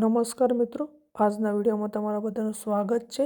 નમસ્કાર મિત્રો. આજના વિડીયોમાં તમારા બધાનું સ્વાગત છે.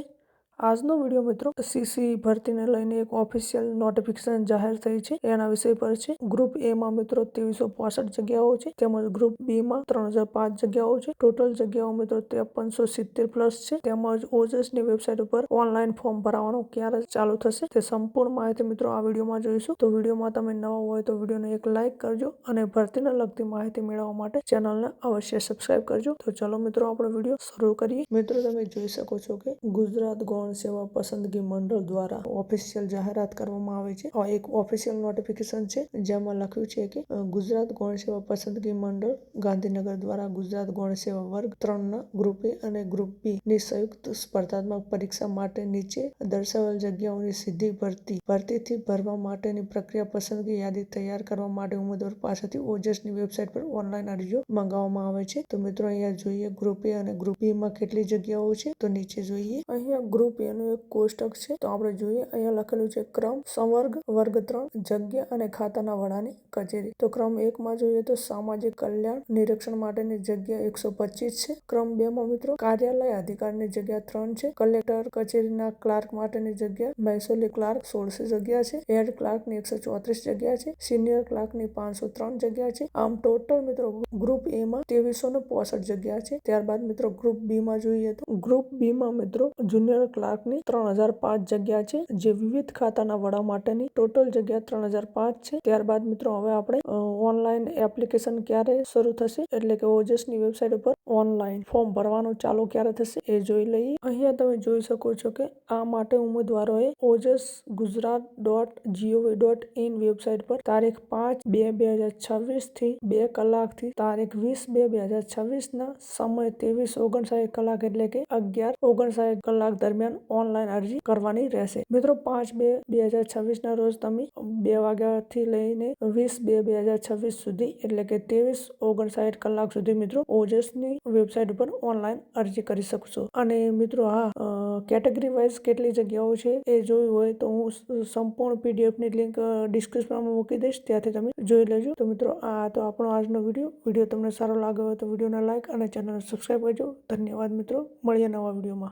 આજનો વીડિયો મિત્રો સીસી ભરતીને લઈને એક ઓફિશિયલ નોટિફિકેશન જાહેર થઈ છે. એના વિષય પર છે. ગ્રુપ એ માં મિત્રો ત્રેવીસો પાસઠ જગ્યાઓ છે. તેમજ ગ્રુપ બી માં ત્રણ હજાર પાંચ જગ્યાઓ છે. ટોટલ જગ્યાઓ મિત્રો ત્રેપનસો સિત્તેર પ્લસ છે. તેમજ ઓજસની વેબસાઇટ ઉપર ઓનલાઈન ફોર્મ ભરાવાનું ક્યારે ચાલુ થશે તે સંપૂર્ણ માહિતી મિત્રો આ વિડીયોમાં જોઈશું. તો વિડીયોમાં તમે નવા હોય તો વિડીયોને એક લાઇક કરજો અને ભરતીને લગતી માહિતી મેળવવા માટે ચેનલને અવશ્ય સબસ્ક્રાઇબ કરજો. તો ચલો મિત્રો આપણો વીડિયો શરૂ કરીએ. મિત્રો તમે જોઈ શકો છો કે ગુજરાત ગૌણ સેવા પસંદગી મંડળ દ્વારા ઓફિશિયલ જાહેરાત કરવામાં આવે છે. આ એક ઓફિશિયલ નોટિફિકેશન છે, જેમાં લખ્યું છે કે ગુજરાત ગૌણ સેવા પસંદગી મંડળ ગાંધીનગર દ્વારા ગુજરાત ગૌણ સેવા વર્ગ ત્રણના ગ્રુપ એ અને ગ્રુપ બી ની સંયુક્ત સ્પર્ધાત્મક પરીક્ષા માટે નીચે દર્શાવેલ જગ્યાઓની સીધી ભરતી, ભરતીથી ભરવા માટેની પ્રક્રિયા પસંદગી યાદી તૈયાર કરવા માટે ઉમેદવાર પાસેથી ઓજસની વેબસાઇટ પર ઓનલાઈન અરજીઓ મંગાવવામાં આવે છે. તો મિત્રો, અહીંયા જોઈએ ગ્રુપ એ અને ગ્રુપ બી માં કેટલી જગ્યાઓ છે. તો નીચે જોઈએ. અહીંયા ગ્રુપ એ નું એક કોષ્ટક છે. તો આપણે જોઈએ, અહીંયા લખેલું છે, ક્રમ, સંવર્ગ વર્ગ ત્રણ જગ્યા અને ખાતાના વડાની કચેરી. તો ક્રમ એક માં જોઈએ તો સામાજિક કલ્યાણ, નિરીક્ષણ માટેની જગ્યા એકસો પચીસ છે. ક્રમ બે માં મિત્રો, કાર્યાલય અધિકારીની જગ્યા ત્રણ છે. કલેક્ટર કચેરીના ક્લાર્ક માટેની જગ્યા, મહેસૂલી ક્લાર્ક સોળસો જગ્યા છે. હેડ ક્લાર્કની એકસો ચોત્રીસ જગ્યા છે. સિનિયર ક્લાર્કની પાંચસો ત્રણ જગ્યા છે. આમ ટોટલ મિત્રો, ગ્રુપ એ માં ત્રેવીસો ને પોસઠ જગ્યા છે. ત્યારબાદ મિત્રો, ગ્રુપ બી માં જોઈએ તો, ગ્રુપ બી માં મિત્રો, જુનિયર ક્લાર્કની ત્રણ હજાર પાંચ જગ્યા છે, જે વિવિધ ખાતાના વડા માટેની ટોટલ જગ્યા ત્રણ હજાર પાંચ છે. ત્યારબાદ મિત્રો, હવે આપણે ઓનલાઈન એપ્લિકેશન ક્યારે શરૂ થશે? એટલે કે ઓજસની વેબસાઇટ ઉપર ઓનલાઈન ફોર્મ ભરવાનું ચાલુ ક્યારે થશે એ જોઈ લઈએ. અહીંયા તમે જોઈ શકો છો કે આ માટે ઉમેદવારોએ Ojas Gujarat dot gov dot in website પર તારીખ પાંચ બે બે હજાર છવ્વીસથી બે કલાકથી તારીખ વીસ બે બે હજાર છવ્વીસ ના સમય ત્રેવીસ ઓગણસાઠ કલાક એટલે કે અગિયાર ઓગણસાઠ કલાક દરમિયાન ઓનલાઈન અરજી કરવાની રહેશે. મિત્રો, પાંચ બે બે હજાર છવ્વીસ ના રોજ તમે બે વાગ્યાથી લઈને વીસ બે બે હજાર છવ્વીસ સુધી, એટલે કે ત્રેવીસ ઓગણસાઠ કલાક સુધી મિત્રો, ઓજસની વેબસાઇટ ઉપર ઓનલાઈન અરજી કરી શકશો. અને મિત્રો, હા કેટેગરી વાઇઝ કેટલી જગ્યાઓ છે એ જોયું હોય તો હું સંપૂર્ણ પીડીએફની લિંક ડિસ્ક્રિપ્શનમાં મૂકી દઈશ. ત્યાંથી તમે જોઈ લેજો. તો મિત્રો, આ તો આપણો આજનો વીડિયો. વીડિયો તમને સારો લાગ્યો હોય તો વિડીયોને લાઈક અને ચેનલને સબસ્ક્રાઈબ કરજો. ધન્યવાદ મિત્રો. મળીએ નવા વિડીયોમાં.